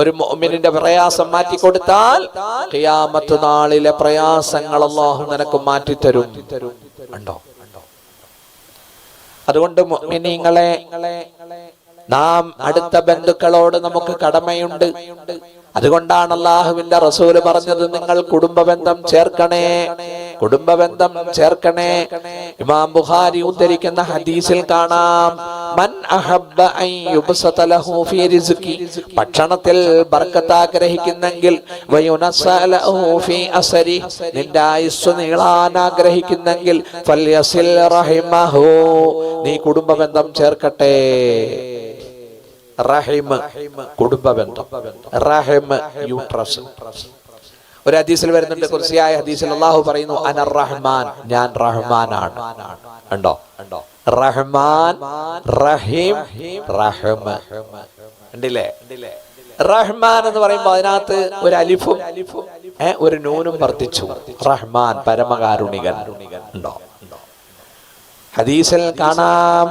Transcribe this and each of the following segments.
ഒരു മോമിനിന്റെ പ്രയാസം മാറ്റി കൊടുത്താൽ ഖിയാമത്ത് നാളിലെ പ്രയാസങ്ങൾ അള്ളാഹു നിനക്ക് മാറ്റി തരും ഉണ്ടോ അതുകൊണ്ട് മുഅ്മിനീങ്ങളെ നാം അടുത്ത ബന്ധുക്കളോട് നമുക്ക് കടമയുണ്ട്. അതുകൊണ്ടാണ് അള്ളാഹുവിന്റെ റസൂൽ പറഞ്ഞത് നിങ്ങൾ കുടുംബ ബന്ധം ചേർക്കണേ. കുടുംബ ബന്ധം ചേർക്കണേ. ഇമാം ബുഖാരി ഉദ്ധരിക്കുന്ന ഹദീസിൽ കാണാം. മൻ അഹബ്ബ അൻ യുബ്സത ലഹു ഫീ റിസ്ഖി. ഭക്ഷണത്തിൽ ബർക്കത്ത് ആഗ്രഹിക്കുന്നെങ്കിൽ വയുനസ ലഹു ഫീ അസരി. നിന്റെ ആയുസ് നീളാൻ ആഗ്രഹിക്കുന്നെങ്കിൽ ഫല്യസിൽ റഹിമഹു. നീ കുടുംബബന്ധം ചേർക്കട്ടെ. റഹിം കുടുംബ ബന്ധം റഹിം യൂട്രസ്. ഒരു ഹദീസിൽ വരുന്നുണ്ട് കുർസിയായ ഹദീസിൽ അള്ളാഹു പറയുന്നു അനർ റഹ്മാൻ. ഞാൻ റഹ്മാനാണ്. ഉണ്ടോ? ഉണ്ടോ റഹ്മാൻ റഹീം റഹ്മ. ഉണ്ടില്ലേ? റഹ്മാൻ എന്ന് പറയുമ്പോൾ അതിനകത്ത് ഒരു അലിഫും ഒരു നൂനും വർദ്ധിച്ചു റഹ്മാൻ പരമകാരുണികൻ. ഉണ്ടോ? ഹദീസിൽ കാണാം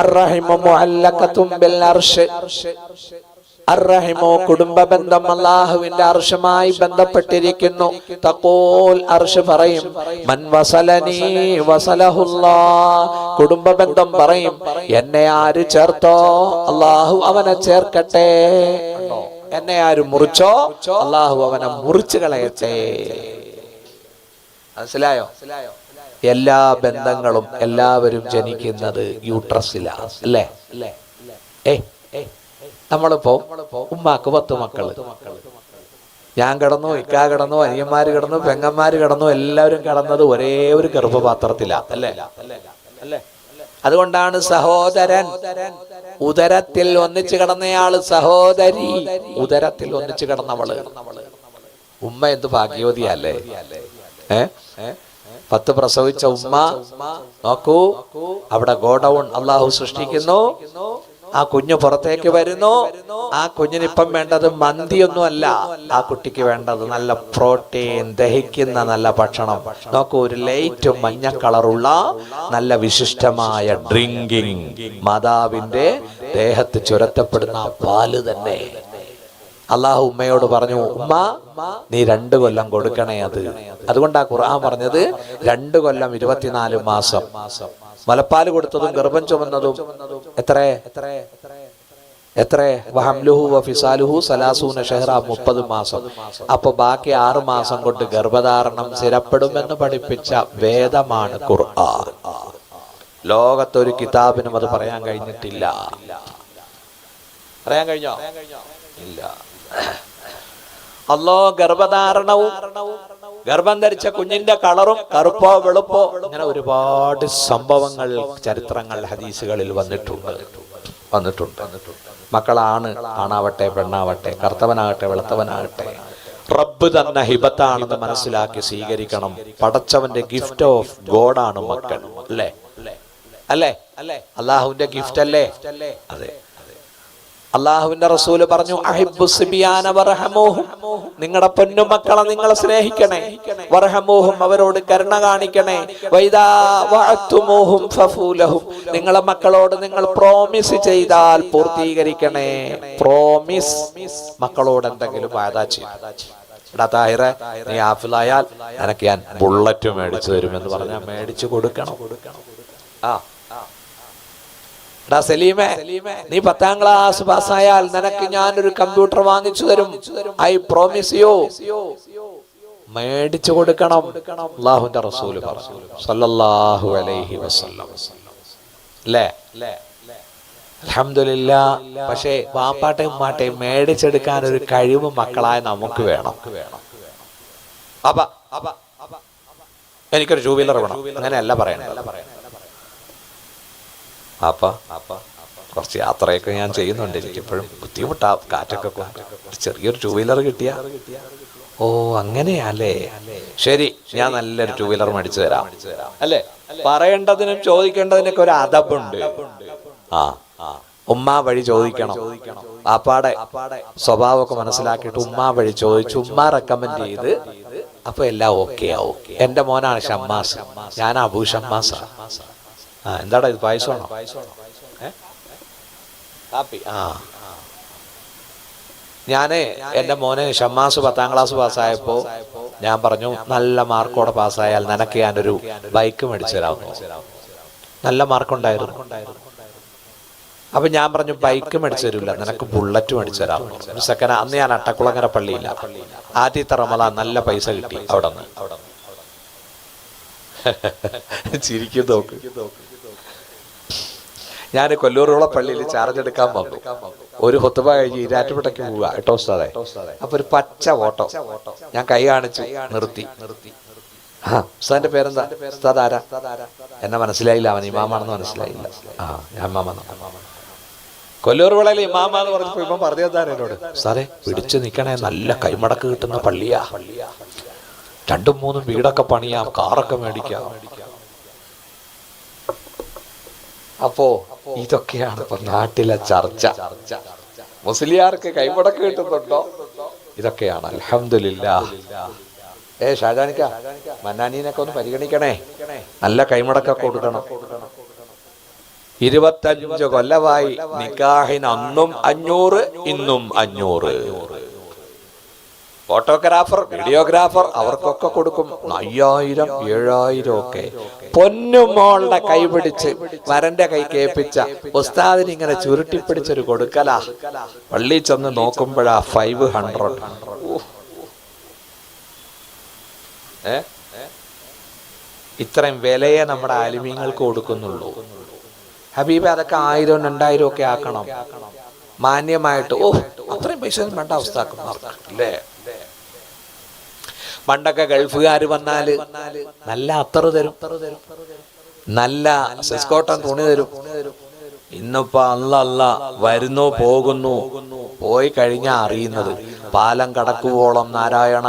അർ അർറഹിമു മുഅല്ലഖത്തും ബിൽ അർശ്. അർറഹിമോ കുടുംബ ബന്ധം അള്ളാഹുവിന്റെ അർഷമായി ബന്ധപ്പെട്ടിരിക്കുന്നു. തഖൂൽ അർഷ് പറയും മൻ വസലനീ വസലഹുല്ലാ. കുടുംബ ബന്ധം പറയും എന്നെ ആര് ചേർത്തോ? അള്ളാഹു അവനെ ചേർക്കട്ടെ. എന്നെ ആര് മുറിച്ചോ? അള്ളാഹു അവനെ മുറിച്ചു കളയട്ടെ. മനസ്സിലായോ? എല്ലാ ബന്ധങ്ങളും എല്ലാവരും ജനിക്കുന്നത് യൂട്രസിലാണ് അല്ലേ? ഏ? നമ്മളിപ്പോ ഉമ്മാക്ക് പത്ത് മക്കൾ. ഞാൻ കിടന്നു ഇക്കാ കിടന്നു അനിയന്മാര് കിടന്നു പെങ്ങന്മാര് കിടന്നു എല്ലാവരും കിടന്നത് ഒരേ ഒരു ഗർഭപാത്രത്തിലാ അല്ലേ? അല്ലേ? അതുകൊണ്ടാണ് സഹോദരൻ ഉദരത്തിൽ ഒന്നിച്ചു കിടന്നയാൾ സഹോദരി ഉദരത്തിൽ ഒന്നിച്ചു കിടന്നവൾ. ഉമ്മ എന്ത് ഭാഗ്യവതിയല്ലേ? ഏ? പത്ത് പ്രസവിച്ച ഉമ്മ നോക്കൂ അവിടെ ഗോഡൌൺ അള്ളാഹു സൃഷ്ടിക്കുന്നു. ആ കുഞ്ഞ് പുറത്തേക്ക് വരുന്നു. ആ കുഞ്ഞിന് ഇപ്പം വേണ്ടത് മന്തിയൊന്നും അല്ല ആ കുട്ടിക്ക് വേണ്ടത് നല്ല പ്രോട്ടീൻ ദഹിക്കുന്ന നല്ല ഭക്ഷണം. നോക്കൂ ഒരു ലൈറ്റ് മഞ്ഞ കളറുള്ള നല്ല വിശിഷ്ടമായ ഡ്രിങ്കിങ്. മാതാവിന്റെ ദേഹത്ത് ചുരത്തപ്പെടുന്ന പാൽ തന്നെ. അള്ളാഹു ഉമ്മയോട് പറഞ്ഞു ഉമ്മ നീ രണ്ട് കൊല്ലം കൊടുക്കണേ അത്. അതുകൊണ്ടാ ഖുർആൻ പറഞ്ഞത് രണ്ട് കൊല്ലം ഇരുപത്തിനാല് മാസം. മലപ്പാൽ കൊടുത്തതും ഗർഭം ചുമന്നതും എത്ര? എത്ര? വഹംലുഹു വഫിസാലുഹു സലാസൂന ഷെഹ്റ മുപ്പത് മാസം. അപ്പൊ ബാക്കി ആറു മാസം കൊണ്ട് ഗർഭധാരണം സ്ഥിരപ്പെടുമെന്ന് പഠിപ്പിച്ച വേദമാണ് ഖുർആൻ. ലോകത്തൊരു കിതാബിനും അത് പറയാൻ കഴിഞ്ഞിട്ടില്ല. പറയാൻ കഴിഞ്ഞോ? ഇല്ല. അല്ലോ ഗർഭധാരണവും ഗർഭം ധരിച്ച കുഞ്ഞിന്റെ കളറും കറുപ്പോ വെളുപ്പോ ഇങ്ങനെ ഒരുപാട് സംഭവങ്ങൾ ചരിത്രങ്ങൾ ഹദീസുകളിൽ വന്നിട്ടുണ്ട്. വന്നിട്ടുണ്ട്. മക്കളാണ് ആണാവട്ടെ പെണ്ണാവട്ടെ കറുത്തവനാകട്ടെ വെളുത്തവനാകട്ടെ റബ്ബ് തന്ന ഹിബത്താണെന്ന് മനസ്സിലാക്കി സ്വീകരിക്കണം. പടച്ചവന്റെ ഗിഫ്റ്റ് ഓഫ് ഗോഡാണ് മക്കൾ. അല്ലേ? അല്ലേ? അല്ലേ? അള്ളാഹുവിന്റെ ഗിഫ്റ്റ് അല്ലേ? അതെ. അള്ളാഹുവിന്റെ റസൂൽ പറഞ്ഞു നിങ്ങളുടെ പൊന്നുമക്കളെ നിങ്ങൾ സ്നേഹിക്കണേ. വർഹമോഹും അവരോട് കരുണ കാണിക്കണേ. വൈദാ വഅത്തുമൂഹും ഫഫൂലഹും. നിങ്ങളെ മക്കളോട് നിങ്ങൾ പ്രോമിസ് ചെയ്താൽ പൂർത്തീകരിക്കണേ. പ്രോമിസ് മക്കളോട് എന്തെങ്കിലും വാദാ ചെയ്യും. എടാ താഹിറ നീ ആഫിലായാൽ നിനക്ക് ഞാൻ ബുള്ളറ്റ് മേടിച്ചു തരുമെന്ന് പറഞ്ഞാൽ മേടിച്ചു കൊടുക്കണം കൊടുക്കണം. ആ. എടാ സലീമേ നീ പത്താം ക്ലാസ് പാസ്സായാൽ നിനക്ക് ഞാനൊരു കമ്പ്യൂട്ടർ വാങ്ങിച്ചു തരും. ഐ പ്രോമിസ് യു മേടിച്ചു കൊടുക്കണം. സല്ലല്ലാഹു അലൈഹി വസല്ലം. പക്ഷേ വാപ്പാട്ടയും ഉമ്മാട്ടെയും മേടിച്ചെടുക്കാൻ ഒരു കഴിവ് മക്കളായ നമുക്ക് വേണം. എനിക്കൊരു ടൂ വീലർ വേണം. അങ്ങനെയല്ല പറയണേ അപ്പ കുറച്ച് യാത്രയൊക്കെ ഞാൻ ചെയ്യുന്നുണ്ട്. എനിക്കിപ്പോഴും ബുദ്ധിമുട്ടാ. കാറ്റൊക്കെ ചെറിയൊരു ടൂ വീലർ കിട്ടിയ. ഓ അങ്ങനെയല്ലേ? ശരി ഞാൻ നല്ലൊരു ടൂ വീലർ മേടിച്ചു തരാം. അല്ലേ? പറയേണ്ടതിനും ചോദിക്കേണ്ടതിനൊക്കെ ഒരു അതപ്പുണ്ട് ആ ഉമ്മാ വഴി ചോദിക്കണം. പാപ്പാടെ സ്വഭാവമൊക്കെ മനസ്സിലാക്കിയിട്ട് ഉമ്മാ വഴി ചോദിച്ചു ഉമ്മ റെക്കമെൻഡ് ചെയ്ത് അപ്പൊ എല്ലാം ഓക്കെ ആവും. എന്റെ മോനാണ് ഷമ്മാസ്. ഞാൻ അബു ഷമ്മാസ്. ആ എന്താടാ ഇത് പായസമാണോ? ഏ? കാപ്പി. ആ. ഞാനേ എന്റെ മോനെ ഷമ്മാസ് പത്താം ക്ലാസ് പാസ്സായപ്പോൾ ഞാൻ പറഞ്ഞു നല്ല മാർക്കോടെ പാസ്സായാൽ നിനക്ക് ഞാനൊരു ബൈക്ക് മേടിച്ചു തരാമെന്ന് നല്ല മാർക്കുണ്ടായിരുന്നു. അപ്പൊ ഞാൻ പറഞ്ഞു ബൈക്ക് മേടിച്ചു തരില്ല നിനക്ക് ബുള്ളറ്റ് മേടിച്ചു തരാം ഒരു സെക്കൻഡ് അന്ന് ഞാൻ അട്ടക്കുളങ്ങര പള്ളിയില്ല. ആദ്യത്തെ റമല നല്ല പൈസ കിട്ടി അവിടെ നിന്ന് ചിരിക്കും നോക്ക് ഞാൻ കൊല്ലൂറുള്ള പള്ളിയിൽ ചാർജ് എടുക്കാൻ വന്നു. ഒരു ഹൊത്തുബ കഴിഞ്ഞ് ഇരാറ്റുപേട്ടയ്ക്ക് പോവുക. കേട്ടോ സാറേ അപ്പൊ ഒരു പച്ച ഓട്ടോ ഞാൻ കൈ കാണിച്ചു നിർത്തി. ആ ഉസ്താദിന്റെ പേരെന്താ? ഉസ്താദ് എന്നെ മനസ്സിലായില്ല. അവൻ ഇമാമാണെന്ന് മനസ്സിലായില്ല. ആ ഞാൻ ഇമാമാന്ന് കൊല്ലൂർ വിളയിൽ ഇമാമാന്ന് പറഞ്ഞപ്പോ ഇമ്മ പറഞ്ഞു എന്താണ് എന്നോട്. സാറേ പിടിച്ചു നിക്കണേ നല്ല കൈമടക്ക് കിട്ടുന്ന പള്ളിയാ. രണ്ടും മൂന്നും വീടൊക്കെ പണിയാം കാറൊക്കെ മേടിക്കാം. അപ്പോ ഇതൊക്കെയാണ് ഇപ്പൊ നാട്ടിലെ ചർച്ച. മുസ്ലിയാർക്ക് കൈമുടക്ക് കിട്ടുന്നുണ്ടോ? ഇതൊക്കെയാണ്. അലഹമില്ല ഏ ഷാജാനിക്ക മന്നാനീനൊക്കെ ഒന്ന് പരിഗണിക്കണേ. നല്ല കൈമുടക്കൊക്കെ കൊടുക്കണം. ഇരുപത്തഞ്ച് കൊല്ലമായി നിക്കാഹിന് അന്നും അഞ്ഞൂറ് ഇന്നും അഞ്ഞൂറ്. ഫോട്ടോഗ്രാഫർ വീഡിയോഗ്രാഫർ അവർക്കൊക്കെ കൊടുക്കും. അയ്യായിരം ഏഴായിരം ഒക്കെ. പൊന്നുമോളുടെ കൈ പിടിച്ച് വരന്റെ കൈ കേൾപ്പിച്ച ഉസ്താദിന് ഇങ്ങനെ ചുരുട്ടിപ്പിടിച്ചൊരു കൊടുക്കലാ. പള്ളി ചെന്ന് നോക്കുമ്പോഴാ ഫൈവ് ഹൺഡ്രഡ് ഏ? ഇത്രയും വിലയെ നമ്മുടെ ആലിമീങ്ങൾക്ക് കൊടുക്കുന്നുള്ളൂ. ഹബീബ് അതൊക്കെ ആയിരം രണ്ടായിരം ഒക്കെ ആക്കണം. മാന്യമായിട്ട് ഓ അത്രയും പൈസ വേണ്ട അവസ്ഥ അല്ലേ? പണ്ടൊക്കെ ഗൾഫുകാർ വന്നാൽ നല്ല അത്തറ് തരും. നല്ല സിസ്കോട്ടൻ തുണി തരും. ഇന്നിപ്പോ അല്ല അല്ല വരുന്നു പോകുന്നു പോയി കഴിഞ്ഞാ അറിയുന്നത്. പാലം കടക്കുവോളം നാരായണ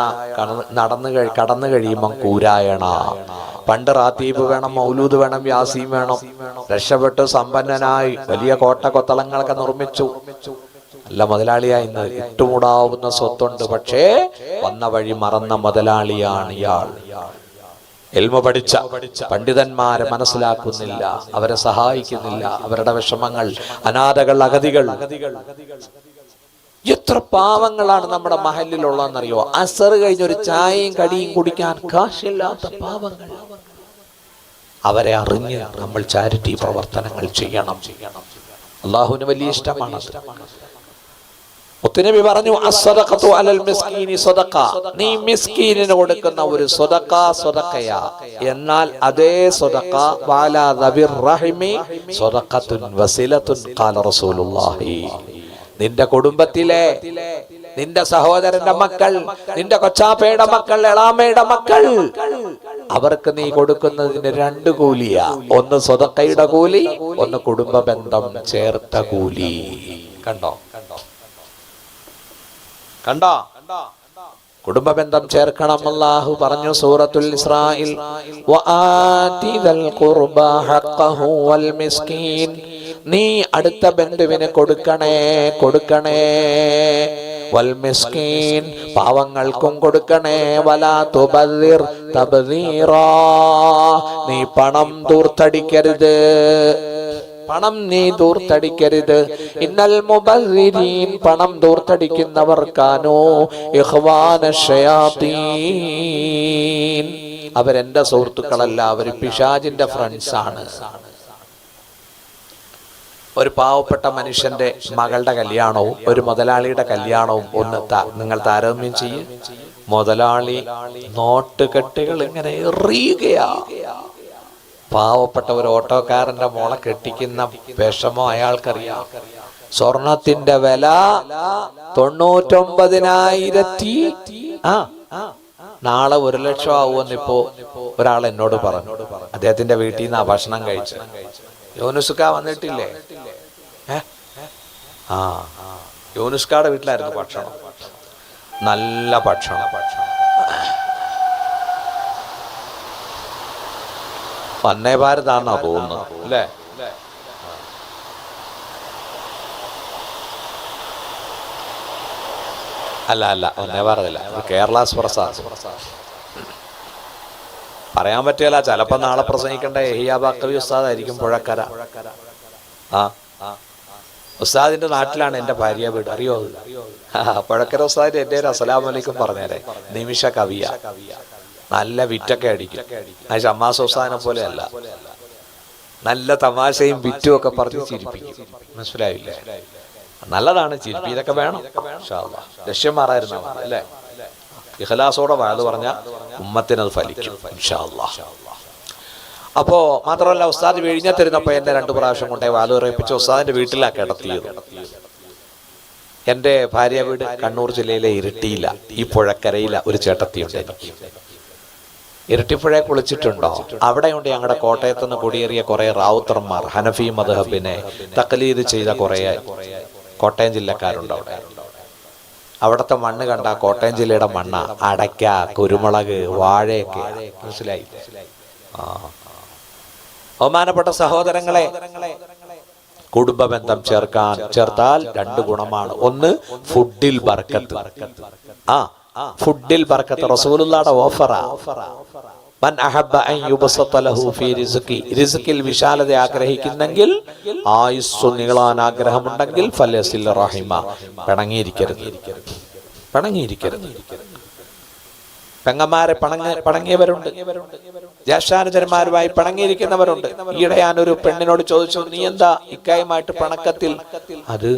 നടന്നു കടന്നു കഴിയുമ്പം കൂരായണ. പണ്ട് റാത്തീബ് വേണം മൗലൂദ് വേണം യാസീം വേണം. രക്ഷപ്പെട്ട് സമ്പന്നനായി വലിയ കോട്ട കൊത്തളങ്ങളൊക്കെ നിർമ്മിച്ചു. നല്ല മുതലാളിയായി ഇട്ടുമൂടാവുന്ന സ്വത്തുണ്ട്. പക്ഷേ വന്ന വഴി മറന്ന മുതലാളിയാണ് ഇയാൾ. എൽമ പഠിച്ച പണ്ഡിതന്മാരെ മനസ്സിലാക്കുന്നില്ല അവരെ സഹായിക്കുന്നില്ല അവരുടെ വിഷമങ്ങൾ അനാഥകൾ അഗതികൾ. എത്ര പാവങ്ങളാണ് നമ്മുടെ മഹലിലുള്ളതെന്നറിയോ? അസർ കഴിഞ്ഞ ഒരു ചായയും കടിയും കുടിക്കാൻ കാശില്ലാത്ത പാവങ്ങൾ. അവരെ അറിഞ്ഞ് നമ്മൾ ചാരിറ്റി പ്രവർത്തനങ്ങൾ ചെയ്യണം. ചെയ്യണം അള്ളാഹുവിന് വലിയ ഇഷ്ടമാണ് മുത്തുനബി പറഞ്ഞു നീ മിസ്കീനിന് കൊടുക്കുന്ന ഒരു സ്വതക്ക സ്വതക്കയാ എന്നാൽ അതേ സ്വതക്ക നിന്റെ കുടുംബത്തിലെ നിന്റെ സഹോദരന്റെ മക്കൾ നിന്റെ കൊച്ചാപ്പയുടെ മക്കൾ എളാമയുടെ മക്കൾ അവർക്ക് നീ കൊടുക്കുന്നതിന് രണ്ട് കൂലിയാ. ഒന്ന് സ്വതക്കയുടെ കൂലി ഒന്ന് കുടുംബ ബന്ധം ചേർത്ത കൂലി. കണ്ടോ കണ്ടോ? കണ്ടോ? കുടുംബ ബന്ധം ചേർക്കണം അല്ലാഹു പറഞ്ഞു സൂറത്തുൽ ഇസ്രായിൽ ഖുർബ ഹഖഹു വൽ മിസ്കീൻ നീ അടുത്ത ബന്ധുവിന് കൊടുക്കണേ കൊടുക്കണേ വൽ മിസ്കീൻ പാവങ്ങൾക്കും കൊടുക്കണേ വലാ തുബദിർ നീ പണം ദൂർത്തടിക്കരുത് പണം നീ ദൂർത്തടിക്കരുത്. ഇന്നൽ മുബീൻ പണം ദൂർത്തടിക്കുന്നവർക്കാനോ ഷയാത്തീൻ അവരെന്റെ സുഹൃത്തുക്കളല്ല അവർ പിശാജിന്റെ ഫ്രണ്ട്സ് ആണ്. ഒരു പാവപ്പെട്ട മനുഷ്യന്റെ മകളുടെ കല്യാണവും ഒരു മുതലാളിയുടെ കല്യാണവും ഒന്ന് നിങ്ങൾ താരതമ്യം ചെയ്യും. മുതലാളി നോട്ടുകെട്ടുകൾ ഇങ്ങനെ എറിയുകയാ. പാവപ്പെട്ട ഒരു ഓട്ടോക്കാരന്റെ മോളെ കെട്ടിക്കുന്ന വിഷമോ അയാൾക്കറിയാം. സ്വർണത്തിന്റെ വില തൊണ്ണൂറ്റൊമ്പതിനായിരത്തി ആ നാളെ ഒരു ലക്ഷം ആവുമെന്ന് ഇപ്പോ ഒരാൾ എന്നോട് പറഞ്ഞു. അദ്ദേഹത്തിന്റെ വീട്ടിൽ നിന്ന് ആ ഭക്ഷണം കഴിച്ചു യോനുസുക്ക വന്നിട്ടില്ലേ? ആ യോനുസ്കാടെ വീട്ടിലായിരുന്നു ഭക്ഷണം. നല്ല ഭക്ഷണം ഭക്ഷണം. വന്നേ ഭാരതാന്നാ തോന്നുന്നത്. അല്ലേ? അല്ല അല്ല വന്നേ ഭാരതല്ല. കേരള പ്രസാദ് പറയാൻ പറ്റില്ല ചിലപ്പോ നാളെ പ്രസംഗിക്കേണ്ട എഹിയാബാക്കവി ഉസ്താദായിരിക്കും പുഴക്കര. ആ? ഉസ്താദിന്റെ നാട്ടിലാണ് എന്റെ ഭാര്യ വീട്. അറിയോ പുഴക്കര ഉസ്താദിന്റെ എന്റെ ഒരു അസലാമലൈക്കും പറഞ്ഞേരെ. നിമിഷ കവിയ. നല്ല വിറ്റൊക്കെ അടിക്കും. അത് ഷമ്മാസ് പോലെ അല്ല നല്ല തമാശയും വിറ്റും ഒക്കെ പറഞ്ഞ് ചിരിപ്പിക്കും. മനസ്സിലായില്ലേ? നല്ലതാണ് ചിരിപ്പി. ഇതൊക്കെ വേണം. ലക്ഷ്യം മാറായിരുന്ന അല്ലേ? ഇഖലാസോടെ വാത് പറഞ്ഞ ഉമ്മത്തിനത് ഫലിക്കും. ഇൻഷാ അല്ലാ. അപ്പോ മാത്രമല്ല ഉസ്താദ് വിഴിഞ്ഞ തരുന്നപ്പോ എന്നെ രണ്ടു പ്രാവശ്യം കൊണ്ടേ വാൽ പറയിപ്പിച്ച് ഉസ്താദിന്റെ വീട്ടിലാ കിടത്തിയത് എന്റെ ഭാര്യ വീട് കണ്ണൂർ ജില്ലയിലെ ഇരിട്ടിയില്ല. ഈ പുഴക്കരയില ഒരു ചേട്ടത്തിയുണ്ട് എനിക്ക്. ഇരട്ടിപ്പുഴയെ കുളിച്ചിട്ടുണ്ടോ? അവിടെയുണ്ട് ഞങ്ങളുടെ കോട്ടയത്ത് നിന്ന് കുടിയേറിയ കുറെ റാവുത്തർമാർ ഹനഫി മദ്ഹബിനെ തക്കലീത് ചെയ്ത കുറെ കോട്ടയം ജില്ലക്കാരുണ്ട് അവിടെ. അവിടുത്തെ മണ്ണ് കണ്ട കോട്ടയം ജില്ലയുടെ മണ്ണ അടയ്ക്ക കുരുമുളക് വാഴയൊക്കെ. മനസ്സിലായി? ബഹുമാനപ്പെട്ട സഹോദരങ്ങളെ കുടുംബ ബന്ധം ചേർക്കാൻ ചേർത്താൽ രണ്ട് ഗുണമാണ്. ഒന്ന് ഫുഡിൽ ബർക്കത്ത്. ആ ഫുഡിൽ ബർക്കത്ത്. റസൂലുള്ളാടെ ഓഫറാ. മൻ അഹബ്ബ അൻ യുബസത ലഹു ഫീ റിസ്ഖി. റിസ്ഖിൽ വിശാലത ആഗ്രഹിക്കുന്നെങ്കിൽ ആയുസ്സു നീളാൻ ആഗ്രഹമുണ്ടെങ്കിൽ ഫലസിൽ റഹിമ. പിണങ്ങിയിരിക്കരുത്. പിണങ്ങിയിരിക്കരുത്. പെങ്ങന്മാരെ പണങ്ങ പണങ്ങിയവരുണ്ട്. ജ്യേഷ്ഠാനുചരന്മാരുമായി പണങ്ങിയിരിക്കുന്നവരുണ്ട്. ഈയിടെ ഒരു പെണ്ണിനോട് ചോദിച്ചു നീ എന്താ ഇക്കായുമായിട്ട് പണക്കത്തിൽ? അത്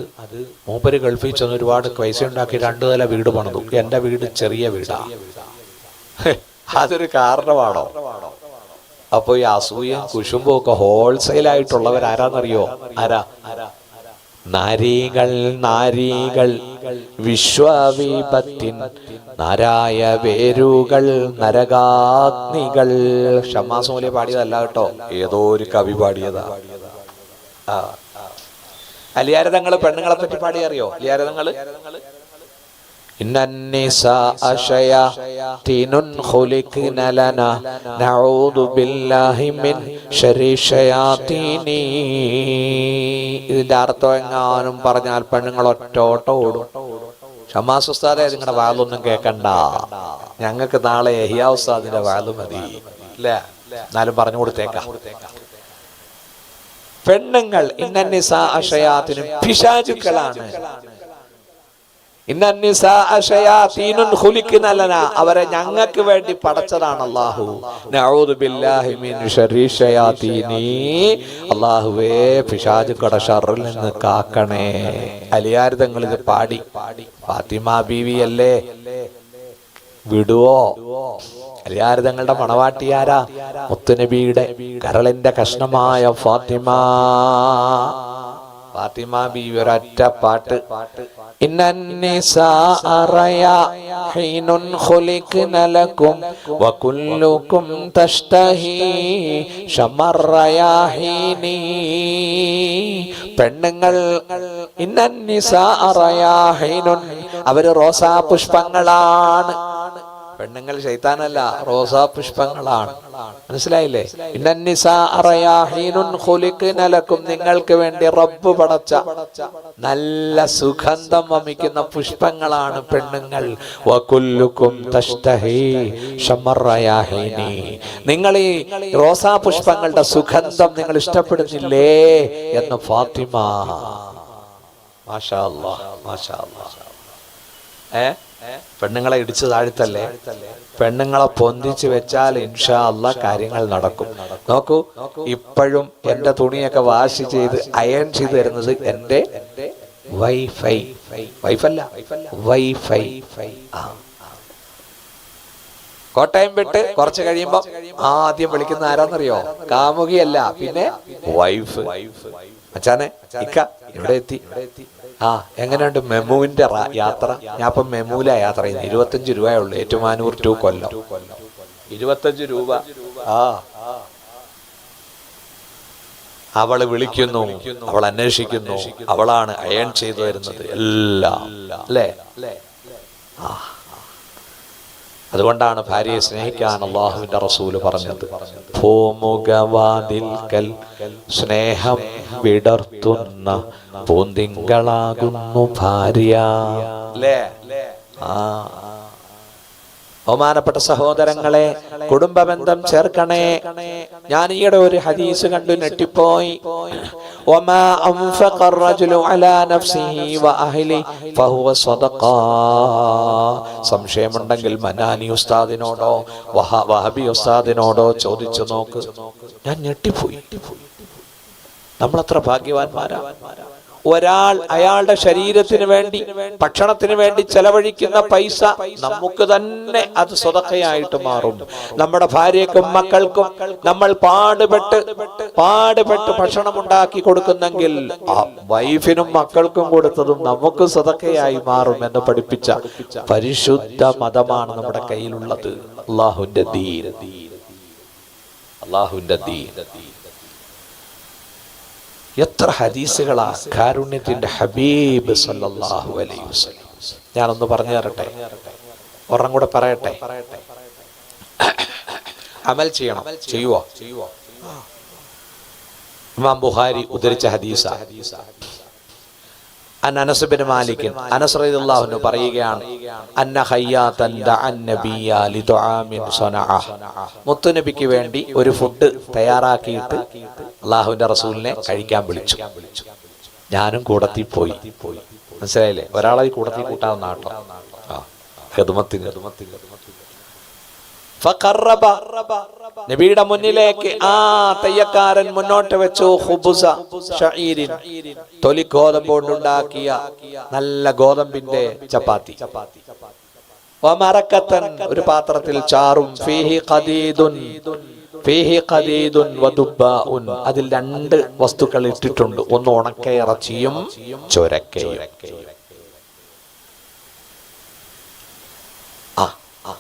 മൂപ്പര് ഗൾഫിൽ ചെന്ന് ഒരുപാട് പൈസ ഉണ്ടാക്കി രണ്ടു നില വീട് പണിതു. എന്റെ വീട് ചെറിയ വീടാ. അതൊരു കാരണമാണോ? അപ്പൊ ഈ അസൂയ കുശുമ്പും ഒക്കെ ഹോൾസെയിൽ ആയിട്ടുള്ളവർ ആരാന്നറിയോ ആരാ? നാരീകൾ നാരീകൾ വിശ്വവിപത്തിൻ നാരായ വേരുകൾ നരകാഗ്നികൾ. ഷമാസോലെ പാടിയതല്ല കേട്ടോ. ഏതോ ഒരു കവി പാടിയതാ. ആ അലിയാരതങ്ങൾ പെണ്ണുങ്ങളെ പറ്റി പാടിയറിയോ അലിയാരതങ്ങൾ? إن النساء شياطين خلقن لنا نعوذ بالله من شر الشياطين ഇതിന്റെ അർത്ഥം എങ്ങാനും പറഞ്ഞാൽ പെണ്ണുങ്ങൾ ഒറ്റോട്ട ഓടും ഷമാസ് ഉസ്താദെ നിങ്ങളുടെ വാലൊന്നും കേക്കണ്ട ഞങ്ങൾക്ക് നാളെ എഹിയ ഉസ്താദിന്റെ വാല് മതി അല്ലേ എന്നാലും പറഞ്ഞു കൊടുത്തേക്കാം പെണ്ണുങ്ങൾ ഇന്നന്നിസാ അഷയാത്തിനും പിശാചുക്കളാണ് അവരെ ഞങ്ങൾക്ക് വേണ്ടി പടച്ചതാണ് അള്ളാഹു അള്ളാഹുവേ പിശാചുക്കളുടെ ഷറിൽ നിന്ന് കാക്കണേ. അലിയാരിതങ്ങൾ ഇത് പാടി. ഫാത്തിമ ബീവി അല്ലേ വിടുവോ? അലിയാരിതങ്ങളുടെ മണവാട്ടിയാരാ? മുത്തുനബിയുടെ കരളിന്റെ കഷ്ണമായ ഫാത്തിമ. ഫാത്തിമ ബീവി ഒരൊറ്റ പാട്ട് പാട്ട്. ലക്കും വകുല്ലുക്കും തഷ്തഹി ഷമറയാഹിനി പെണ്ണുങ്ങൾ ഇന്നന്നിസാറയാഹിനുൻ അവർ റോസാ പുഷ്പങ്ങളാണ്. പെണ്ണുങ്ങൾ ശൈത്താനല്ല റോസാ പുഷ്പങ്ങളാണ്. മനസ്സിലായില്ലേ? ലക്കും നിങ്ങൾക്ക് വേണ്ടി റബ്ബ് പടച്ച നല്ല സുഗന്ധം വമിക്കുന്ന പുഷ്പങ്ങളാണ് പെണ്ണുങ്ങൾ. നിങ്ങൾ ഈ റോസാ പുഷ്പങ്ങളുടെ സുഗന്ധം നിങ്ങൾ ഇഷ്ടപ്പെടുന്നില്ലേ എന്ന് ഫാത്തിമ. മാഷാ മാഷാ. ഏ? പെണ്ണുങ്ങളെ ഇടിച്ചു താഴ്ത്തല്ലേ? പെണ്ണുങ്ങളെ പൊന്തിച്ചു വെച്ചാൽ ഇൻഷാ അല്ല കാര്യങ്ങൾ നടക്കും. നോക്കൂ ഇപ്പോഴും എന്റെ തുണിയൊക്കെ വാഷ് ചെയ്ത് അയൺ ചെയ്ത് തരുന്നത് എന്റെ വൈഫൈ. വൈഫല്ല വൈഫൈ. ആ. കോട്ടയം വിട്ട് കുറച്ച് കഴിയുമ്പോ ആദ്യം വിളിക്കുന്ന ആരാന്നറിയോ? കാമുകിയല്ല പിന്നെ വൈഫ്. അച്ഛാനെ ഇക്ക എവിടെ എത്തി. ആ എങ്ങനെയുണ്ട് മെമുവിന്റെ യാത്ര? ഞാൻ ഇപ്പം മെമുവിലെ യാത്ര ചെയ്യുന്നത്. ഇരുപത്തഞ്ച് രൂപയേ ഉള്ളൂ ഏറ്റുമാനൂർ ടു കൊല്ലം. ഇരുപത്തഞ്ച് രൂപ. ആ. അവൾ വിളിക്കുന്നു. അവൾ അന്വേഷിക്കുന്നു. അവളാണ് അയൺ ചെയ്തു വരുന്നത് എല്ലാം. അല്ലേ? ആ. അതുകൊണ്ടാണ് ഭാര്യയെ സ്നേഹിക്കാൻ അള്ളാഹുവിന്റെ റസൂൽ പറഞ്ഞത്. ഭൂമുഖവാതിൽക്കൽ സ്നേഹം വിടർത്തുന്ന പൂന്തിങ്കളാകുന്നു ഭാര്യ. അല്ലേ ആ. ബഹുമാനപ്പെട്ട സഹോദരങ്ങളെ കുടുംബബന്ധം ചേർക്കണേ. ഞാൻ ഈയിടെ ഒരു ഹദീസ് കണ്ടു ഞെട്ടിപ്പോയി. സംശയമുണ്ടെങ്കിൽ മനാനി ഉസ്താദിനോടോ വഹബി ഉസ്താദിനോടോ ചോദിച്ചു നോക്ക്. ഞാൻ ഞെട്ടിപ്പോയി. നമ്മളത്ര ഭാഗ്യവാന്മാരാ. ഒരാൾ അയാളുടെ ശരീരത്തിന് വേണ്ടി ഭക്ഷണത്തിന് വേണ്ടി ചെലവഴിക്കുന്ന പൈസ നമുക്ക് തന്നെ അത് സ്വതക്കയായിട്ട് മാറും. നമ്മുടെ ഭാര്യക്കും മക്കൾക്കും നമ്മൾ പാടുപെട്ട് പാടുപെട്ട് ഭക്ഷണം ഉണ്ടാക്കി കൊടുക്കുന്നെങ്കിൽ ആ വൈഫിനും മക്കൾക്കും കൊടുത്തതും നമുക്ക് സ്വതക്കയായി മാറും എന്ന് പഠിപ്പിച്ച പരിശുദ്ധ മതമാണ് നമ്മുടെ കയ്യിലുള്ളത്. അള്ളാഹുന്റെ ദീൻ. അള്ളാഹുന്റെ ദീൻ. എത്ര ഹദീസുകളാ കാരുണ്യത്തിന്റെ ഹബീബ് സല്ലല്ലാഹു അലൈഹി വസല്ലം. ഞാനൊന്ന് പറഞ്ഞു തരട്ടെ? ഒരെണ്ണം കൂടെ പറയട്ടെ? അമൽ ചെയ്യണം. ചെയ്യുവോ? ഇമാം ബുഖാരി ഉദ്ധരിച്ച ഹദീസ. അൻ അനസ് ബിൻ മാലിക് അനസ് റളിയല്ലാഹു അൻഹു പറയുകയാണ് അന്ന സനഅ മുത്തുനബിക്ക് വേണ്ടി ഒരു ഫുഡ് തയ്യാറാക്കിയിട്ട് അള്ളാഹുവിന്റെ റസൂലിനെ കഴിക്കാൻ വിളിച്ചു. ഞാനും കൂടത്തിൽ പോയി. മനസ്സിലായില്ലേ? ഒരാളെ കൂടത്തി കൂടത്തിൽ കൂട്ടാവുന്ന ആട്ടോ. ഫഖറബ. നബിയുടെ മുന്നിലേക്ക് ആ തയ്യക്കാരൻ മുന്നോട്ട് വെച്ചു ഖുബുസ ഷഈരിൻ. തൊലി ഗോതമ്പ് കൊണ്ടുണ്ടാക്കിയ നല്ല ഗോതമ്പിന്റെ ചപ്പാത്തി. വമറക്കത്തൻ ഒരു പാത്രത്തിൽ ചാറും. ഫീഹി ഖദീദുൻ ഫീഹി ഖദീദുൻ വദുബ്ബാഉൻ അതിൽ രണ്ട് വസ്തുക്കൾ ഇട്ടിട്ടുണ്ട്. ഒന്ന് ഉണക്ക ഇറച്ചിയും ചൊരക്കയും ആ ആ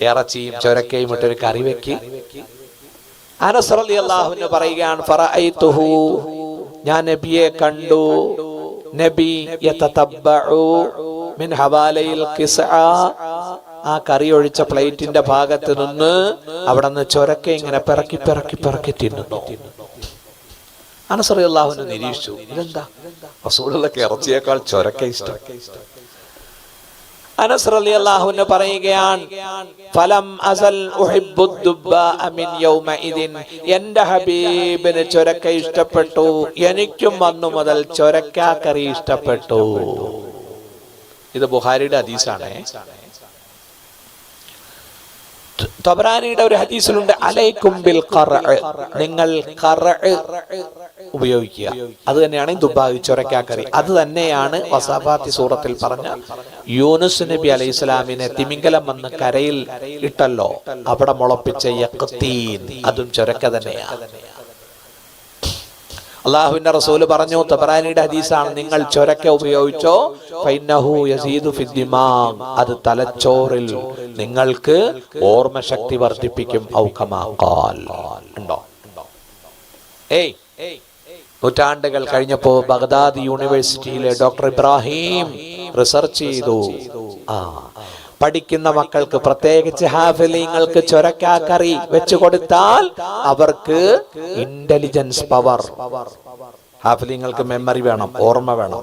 ഇറച്ചിയും ചൊരക്കയും ഇട്ടൊരു കറി വെക്ക്. അനസ് റളിയല്ലാഹു പറയുകയാണ് ഞാൻ നബിയെ കണ്ടു. നബി യതതബ്ബഉ മിൻ ഹവാലയിൽ ആ കറി ഒഴിച്ച പ്ലേറ്റിന്റെ ഭാഗത്ത് നിന്ന് അവിടെ നിന്ന് ചൊരക്ക ഇങ്ങനെ പിറക്കി പിറക്കി പിറക്കി തിന്നുന്നു. അനസ് റളിയല്ലാഹു നിരീക്ഷിച്ചു ഇതെന്താ? റസൂലുള്ളാഹിക്ക് ഇറച്ചിയേക്കാൾ ചൊരക്ക ഇഷ്ടം. അനസ് റളിയല്ലാഹു അൻഹു പറയുകയാണ് ഫലം അസൽ ഉഹിബ്ബു ദുബ്ബാഅ മിൻ യൗമഇദിൻ. എന്റെ ഹബീബിന് ചൊരക്ക ഇഷ്ടപ്പെട്ടു എനിക്കും വന്നു മുതൽ ചൊരക്ക കറി ഇഷ്ടപ്പെട്ടു. ഇത് ബുഹാരിയുടെ ഹദീസാണ്. തൊബറാനിയുടെ ഒരു ഹദീസിലുണ്ട് അലൈക്കും ബിൽ നിങ്ങൾ ഉപയോഗിക്കുക. അത് തന്നെയാണ് ദുബായി ചൊരക്കാക്കറി. അത് തന്നെയാണ് വസാഫാത്തി സൂറത്തിൽ പറഞ്ഞ യൂനുസ് നബി അലൈഹി സ്വലാമിനെ തിമിംഗലം വന്ന് കരയിൽ ഇട്ടല്ലോ. അവിടെ മുളപ്പിച്ച യക്കത്തീൻ അതും ചൊരക്ക തന്നെയാണ് അള്ളാഹുവിന്റെ റസൂൽ പറഞ്ഞു തബറാനിയുടെ ഹദീസാണ് നിങ്ങൾ ചൊരക്ക ഉപയോഗിച്ചോ അത് തലച്ചോറിൽ നിങ്ങൾക്ക് ഓർമ്മശക്തി വർദ്ധിപ്പിക്കും. ഉണ്ടോ? ഏയ് നൂറ്റാണ്ടുകൾ കഴിഞ്ഞപ്പോ ബഗ്ദാദ് യൂണിവേഴ്സിറ്റിയിലെ ഡോക്ടർ ഇബ്രാഹിം റിസർച്ച് ചെയ്തു. ആ പഠിക്കുന്ന മക്കൾക്ക് പ്രത്യേകിച്ച് ഹാഫിലിങ്ങൾക്ക് ചൊരക്കാക്കറി വെച്ചു കൊടുത്താൽ അവർക്ക് ഇന്റലിജൻസ് പവർ ഹാഫിലിങ്ങൾക്ക് മെമ്മറി വേണം ഓർമ്മ വേണം.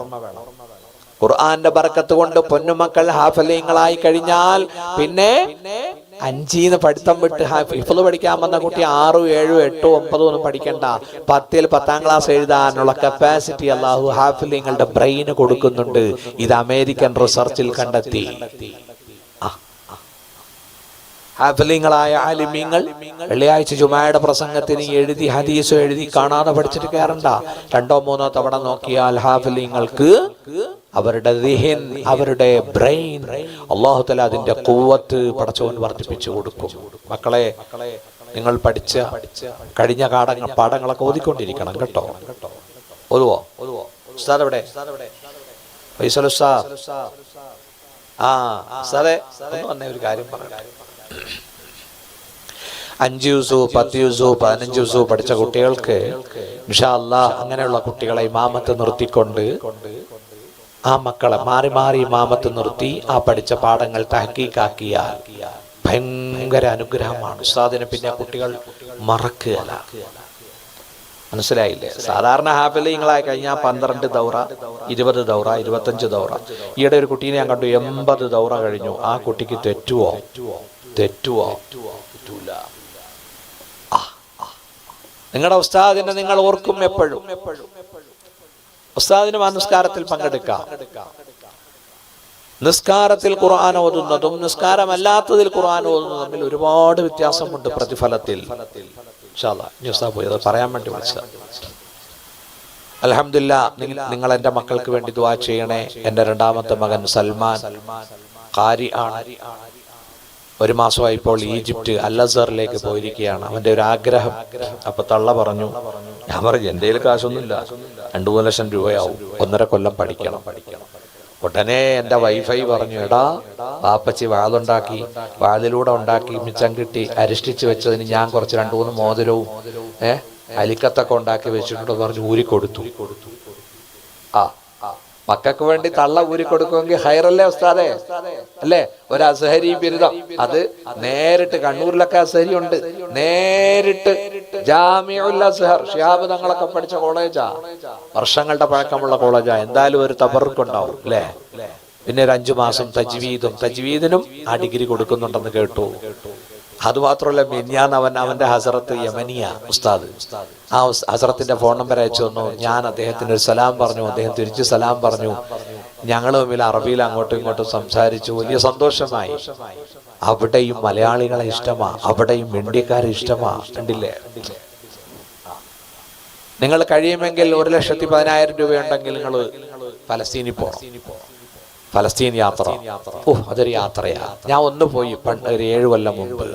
ഖുർആന്റെ ബർക്കത്ത് കൊണ്ട് പൊന്നുമക്കൾ ഹാഫലിങ്ങളായി കഴിഞ്ഞാൽ പിന്നെ അഞ്ചീന്ന് പഠിത്തം വിട്ട് ഹിഫ്ള് പഠിക്കാൻ വന്ന കുട്ടി ആറും ഏഴും എട്ടോ ഒമ്പതോ ഒന്നും പഠിക്കണ്ട. പത്തിൽ പത്താം ക്ലാസ് എഴുതാനുള്ള കപ്പാസിറ്റി അള്ളാഹു ഹാഫിലിങ്ങളുടെ ബ്രെയിന് കൊടുക്കുന്നുണ്ട്. ഇത് അമേരിക്കൻ റിസർച്ചിൽ കണ്ടെത്തി. ഹാഫിലിങ്ങളായ ആലിമീങ്ങൾ വെള്ളിയാഴ്ച ജുമായുടെ പ്രസംഗത്തിന് എഴുതി ഹദീസോ എഴുതി കാണാതെ പഠിച്ചിട്ട് കയറണ്ട. രണ്ടോ മൂന്നോ തവണ നോക്കിയാൽ ഹാഫലിങ്ങൾക്ക് അവരുടെ അവരുടെ ബ്രെയിൻ അള്ളാഹുത്തല അതിന്റെ കൂവത്ത് പടച്ചവൻ വർദ്ധിപ്പിച്ചു കൊടുക്കും. മക്കളെ നിങ്ങൾ പഠിച്ച കഴിഞ്ഞ കാടങ്ങൾ പാഠങ്ങളൊക്കെ ഓതിക്കൊണ്ടിരിക്കണം കേട്ടോ. ഓതുവോ? ഓതുവോ ഉസ്താദ് ഫൈസൽ ഉസ്താദ്. ആ ഒന്ന് വന്നേ ഒരു കാര്യം പറയട്ടെ. അഞ്ച് ദിവസവും പത്ത് ദിവസവും പതിനഞ്ച് ദിവസവും പഠിച്ച കുട്ടികൾക്ക് ഇൻഷാ അല്ലാ അങ്ങനെയുള്ള കുട്ടികളെ ഇമാമത്ത് നിർത്തിക്കൊണ്ട് ആ മക്കളെ മാറി മാറി ഇമാമത്ത് നിർത്തി ആ പഠിച്ച പാഠങ്ങൾ തഹക്കീക്കാക്കിയാൽ ഭയങ്കര അനുഗ്രഹമാണ്. ഉസ്താദിനെ പിന്നെ കുട്ടികൾ മറക്കുകയല്ല. മനസ്സിലായില്ലേ? സാധാരണ ഹാഫിലിങ്ങളായി കഴിഞ്ഞാൽ പന്ത്രണ്ട് ദൗറ ഇരുപത് ദൗറ ഇരുപത്തഞ്ച് ദൗറ. ഈയിടെ ഒരു കുട്ടീനെ ഞാൻ കണ്ടു എൺപത് ദൗറ കഴിഞ്ഞു. ആ കുട്ടിക്ക് തെറ്റുവോ? നിങ്ങളുടെ ഉസ്താദിനെ നിങ്ങൾ ഓർക്കും എപ്പോഴും. ഉസ്താദിന് ആ നിസ്കാരത്തിൽ പങ്കെടുക്കാം. നിസ്കാരത്തിൽ ഖുർആൻ ഓതുന്നതും നിസ്കാരമല്ലാത്തതിൽ ഖുർആൻ ഓതുന്നതും തമ്മിൽ ഒരുപാട് വ്യത്യാസമുണ്ട് പ്രതിഫലത്തിൽ. പറയാൻ വേണ്ടി വിളിച്ചത്. അലഹമില്ല നിങ്ങൾ എന്റെ മക്കൾക്ക് വേണ്ടി ദുവാ ചെയ്യണേ. എന്റെ രണ്ടാമത്തെ മകൻ സൽമാൻ. കാരി ആണ്. ഒരു മാസമായി ഇപ്പോൾ ഈജിപ്റ്റ് അല്ലസറിലേക്ക് പോയിരിക്കുകയാണ്. അവന്റെ ഒരു ആഗ്രഹം. അപ്പൊ തള്ള പറഞ്ഞു ഞാൻ പറഞ്ഞു എന്റെ കയ്യിൽ കാശൊന്നുമില്ല. രണ്ടു മൂന്ന് ലക്ഷം രൂപയാവും. ഒന്നര കൊല്ലം പഠിക്കണം. ഉടനെ എന്റെ വൈഫൈ പറഞ്ഞു എടാ വാപ്പച്ചി വാളുണ്ടാക്കി വാതിലൂടെ ഉണ്ടാക്കി മിച്ചം കിട്ടി അരിഷ്ടിച്ച് വെച്ചതിന് ഞാൻ കുറച്ച് രണ്ടു മൂന്ന് മോതിരവും ഏഹ് അലിക്കത്തൊക്കെ ഉണ്ടാക്കി വെച്ചിട്ടുണ്ട് പറഞ്ഞു ഊരി കൊടുത്തു ആ മക്കൾക്ക് വേണ്ടി തള്ള ഊരി കൊടുക്കുമെങ്കിൽ ഹൈറല്ലേ ഉസ്താദേ? അല്ലേ? ഒരു അസഹരി ബിരുദം. അത് നേരിട്ട് കണ്ണൂരിലൊക്കെ അസഹരി ഉണ്ട്. നേരിട്ട് അസ്ഹർ ഷിയാബ് തങ്ങളൊക്കെ പഠിച്ച കോളേജാ. വർഷങ്ങളുടെ പഴക്കമുള്ള കോളേജാ. എന്തായാലും ഒരു തബറുക്കുണ്ടാവും അല്ലേ? പിന്നെ ഒരു അഞ്ചു മാസം തജ്വീദും. തജ്വീദിനും ആ ഡിഗ്രി കൊടുക്കുന്നുണ്ടെന്ന് കേട്ടു. അതുമാത്രമല്ല മിന്യാൻ അവൻ അവന്റെ ഹസറത്ത് യമനിയ ഉസ്താദ്. ആ ഹസറത്തിന്റെ ഫോൺ നമ്പർ അയച്ചു തന്നു. ഞാൻ അദ്ദേഹത്തിന് ഒരു സലാം പറഞ്ഞു. അദ്ദേഹം തിരിച്ചു സലാം പറഞ്ഞു. ഞങ്ങൾ തമ്മിൽ അറബിയിൽ അങ്ങോട്ടും ഇങ്ങോട്ടും സംസാരിച്ചു. വലിയ സന്തോഷമായി. അവിടെയും മലയാളികളെ ഇഷ്ടമാ. അവിടെയും ഇന്ത്യക്കാരെ ഇഷ്ടമാ. കണ്ടില്ലേ? നിങ്ങൾ കഴിയുമെങ്കിൽ ഒരു ലക്ഷത്തി പതിനായിരം രൂപയുണ്ടെങ്കിൽ നിങ്ങൾ ഫലസ്തീനിൽ പോകണം ഫലസ്തീൻ യാത്ര. ഓ അതൊരു യാത്രയാ. ഞാൻ ഒന്ന് പോയി പണ്ട് ഒരു ഏഴു കൊല്ലം മുമ്പ്.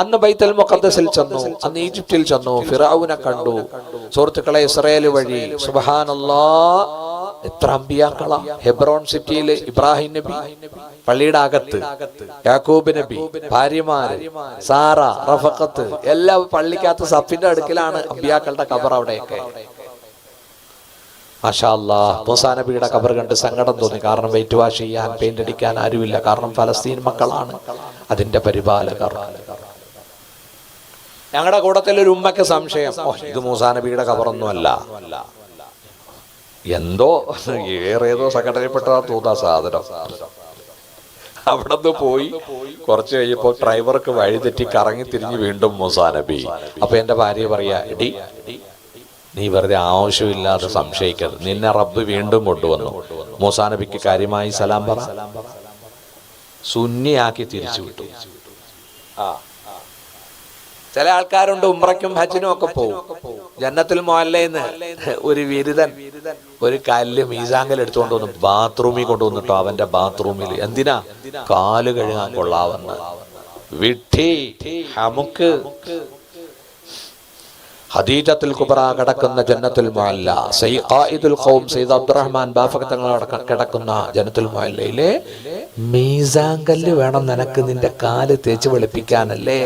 അന്ന് ബൈത്തൽ മുഖദ്സിൽ ചെന്നു. അന്ന് ഈജിപ്തിൽ ചെന്നു. ഫിറാവുനെ കണ്ടു. സുഹൃത്തുക്കളെ ഇസ്രയേൽ വഴി. സുബഹാനല്ലാ എത്ര അമ്പിയാക്കള. ഹെബ്രോൺ സിറ്റിയിൽ ഇബ്രാഹിം നബി പള്ളിയുടെ അകത്ത്. യാക്കൂബ് നബി ഭാര്യമാര് സാറ റഫക്കത്ത് എല്ലാം പള്ളിക്കകത്ത് സഫിന്റെ അടുക്കിലാണ് അമ്പിയാക്കളുടെ കബർ അവിടെയൊക്കെ മാഷാല്ലാ മൂസാ നബിയുടെ കബർ കണ്ട് സങ്കടം തോന്നി. കാരണം വെയിറ്റ് വാഷ് ചെയ്യാൻ പെയിന്റ് അടിക്കാൻ ആരുമില്ല. കാരണം ഫലസ്തീൻ മക്കളാണ് അതിന്റെ പരിപാലകർ. ഞങ്ങളുടെ കൂട്ടത്തിൽ ഒരു ഉമ്മയ്ക്ക് സംശയം. "ഓ, ഇത് മൂസാ നബിയുടെ കബറൊന്നുമല്ല എന്തോ ഏറേതോ സംഘടനപ്പെട്ടതാ തോന്നാ സാധനം. അവിടെ നിന്ന് പോയി കുറച്ച് കഴിഞ്ഞപ്പോ ഡ്രൈവർക്ക് വഴിതെറ്റി കറങ്ങി തിരിഞ്ഞ് വീണ്ടും മൂസാനബി അപ്പൊ എന്റെ ഭാര്യ പറയാ എടി നീ വെറുതെ ആവശ്യമില്ലാതെ സംശയിക്കരുത്. നിന്നെ റബ്ബ് വീണ്ടും കൊണ്ടുവന്നു. മൂസാ നബിക്ക് കാര്യമായി സലാം പറ. സുന്നിയാക്കി തിരിച്ചു വിട്ടു. ആ. ചില ആൾക്കാരുണ്ട് ഉമ്രയ്ക്കും ഹജ്ജിനും ഒക്കെ പോകും ജന്നത്തിൽ മോല്ലേന്ന് ഒരു വിരുദൻ ഒരു കല്ല് മീസാങ്കൽ എടുത്തുകൊണ്ട് വന്നു ബാത്റൂമിൽ കൊണ്ടുവന്നിട്ടോ അവന്റെ ബാത്റൂമിൽ. എന്തിനാ? കാൽ കഴുകാൻ കൊള്ളാവുന്ന വിട്ടി. നമുക്ക് ഹദീജത്തുൽ കുബറ കിടക്കുന്ന ജന്നത്തുൽ മുഅല്ല. സയ്യിദുൽ ഖൗം സയ്യിദ് അബ്ദുറഹ്മാൻ ബാഫഖ് തങ്ങൾ കിടക്കുന്ന ജന്നത്തുൽ മുഅല്ലയിലെ മീസാങ്കല്ല് വേണം നിനക്ക് നിന്റെ കാൽ തേച്ച് വെളുപ്പിക്കാനല്ലേ?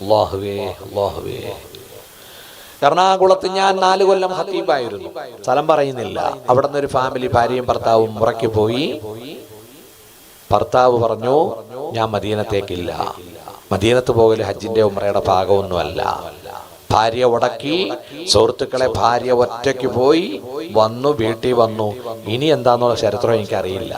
അല്ലാഹുവേ അല്ലാഹുവേ. എറണാകുളത്ത് ഞാൻ നാല് കൊല്ലം ഹത്തീബായിരുന്നു സ്ഥലം പറയുന്നില്ല. അവിടെ നിന്ന് ഒരു ഫാമിലി ഭാര്യയും ഭർത്താവും മുറയ്ക്ക് പോയി. ഭർത്താവ് പറഞ്ഞു ഞാൻ മദീനത്തേക്കില്ല. മദീനത്ത് പോകൽ ഹജ്ജിന്റെ ഉമ്രയുടെ ഭാഗമൊന്നുമല്ല. ഭാര്യ ഉടക്കി. സുഹൃത്തുക്കളെ ഭാര്യ ഒറ്റയ്ക്ക് പോയി വന്നു വീട്ടിൽ വന്നു. ഇനി എന്താന്നുള്ള ചരിത്രം എനിക്കറിയില്ല.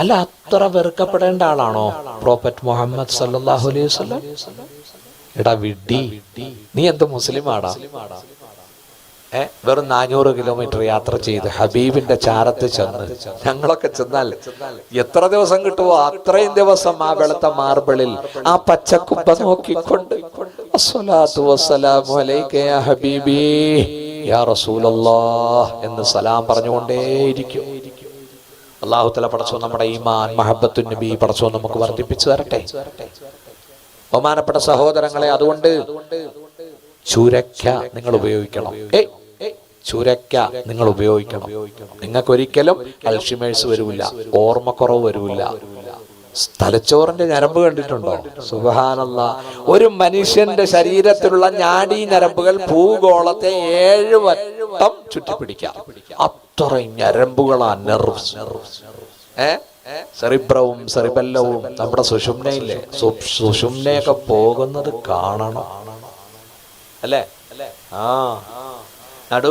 അല്ല അത്ര വെറുക്കപ്പെടേണ്ട ആളാണോ പ്രോഫറ്റ് മുഹമ്മദ് സല്ലല്ലാഹു അലൈഹി എടാ വിഡ്ഡി നീ എന്ത് മുസ്ലിമാടാ? ഏ വെറും നാനൂറ് കിലോമീറ്റർ യാത്ര ചെയ്ത് ഹബീബിന്റെ ചാരത്ത് ചെന്ന്. ഞങ്ങളൊക്കെ ചെന്നാൽ എത്ര ദിവസം കിട്ടുമോ അത്രയും ദിവസം ആ വെളുത്ത മാർബിളിൽ ആ പച്ചക്കുപ്പ നോക്കിക്കൊണ്ട്. ഹബീബി യാ എന്ന് സലാം പറഞ്ഞുകൊണ്ടേയിരിക്കും. അള്ളാഹു തല പടച്ചോ നമ്മുടെ ഈമാൻ മഹബത്തു നബി പടച്ചോ നമുക്ക് വർദ്ധിപ്പിച്ചു തരട്ടെ. ബഹുമാനപ്പെട്ട സഹോദരങ്ങളെ അതുകൊണ്ട് ചുരക്ക നിങ്ങൾ ഉപയോഗിക്കണം. ഏയ് ചുരക്ക നിങ്ങൾ ഉപയോഗിക്കണം. നിങ്ങൾക്ക് ഒരിക്കലും അൽഷിമേഴ്സ് വരില്ല ഓർമ്മക്കുറവ് വരില്ല തലച്ചോറിന്റെ ഞരമ്പ് കണ്ടിട്ടുണ്ടോ? സുബാനല്ല ഒരു മനുഷ്യന്റെ ശരീരത്തിലുള്ള ഞാടി ഞരമ്പുകൾ ഭൂഗോളത്തെ ഏഴ് വട്ടം ചുറ്റിപ്പിടിക്കാം. അത്രയും ഞരമ്പുകളാ നെർവ്സ് ഏ? സെറിബ്രവും സെറിബല്ലവും നമ്മുടെ സുഷുമ്നയില്ലേ? സുഷുമ്നയൊക്കെ പോകുന്നത് കാണണം. അല്ലേ? ആ. നടു